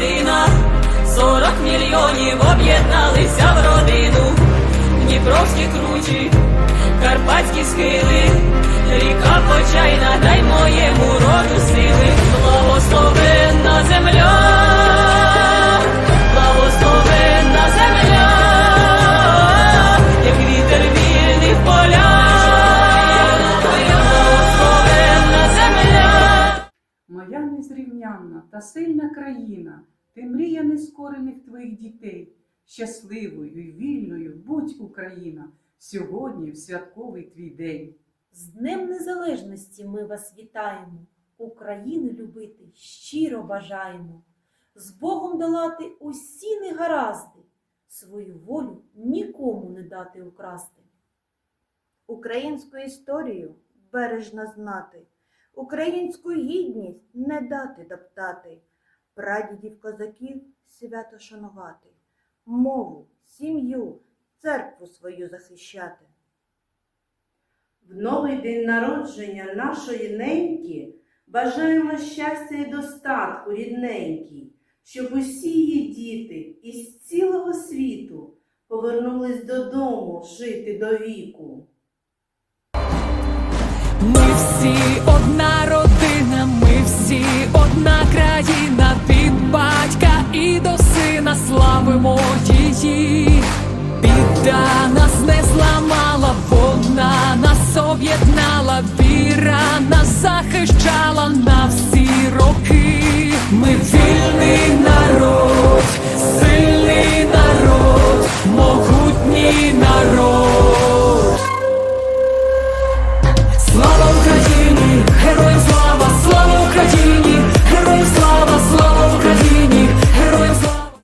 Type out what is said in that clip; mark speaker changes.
Speaker 1: єдина, 40 мільйонів об'єдналися в родину, Дніпровські кручі, карпатські схили, ріка почайна, дай моєму роду.
Speaker 2: Незрівнянна та сильна країна, ти мрія нескорених твоїх дітей. Щасливою і вільною будь Україна, сьогодні в святковий твій день.
Speaker 3: З Днем Незалежності ми вас вітаємо, Україну любити щиро бажаємо, з Богом долати усі негаразди, свою волю нікому не дати украсти.
Speaker 4: Українську історію бережно знати, українську гідність не дати доптати, прадідів козаків свято шанувати, мову, сім'ю, церкву свою захищати.
Speaker 5: В новий день народження нашої неньки бажаємо щастя і достатку рідненькій, щоб усі її діти із цілого світу повернулись додому жити до віку.
Speaker 1: Всі одна родина, ми всі одна країна, від батька і до сина славимо її. Біда нас не зламала,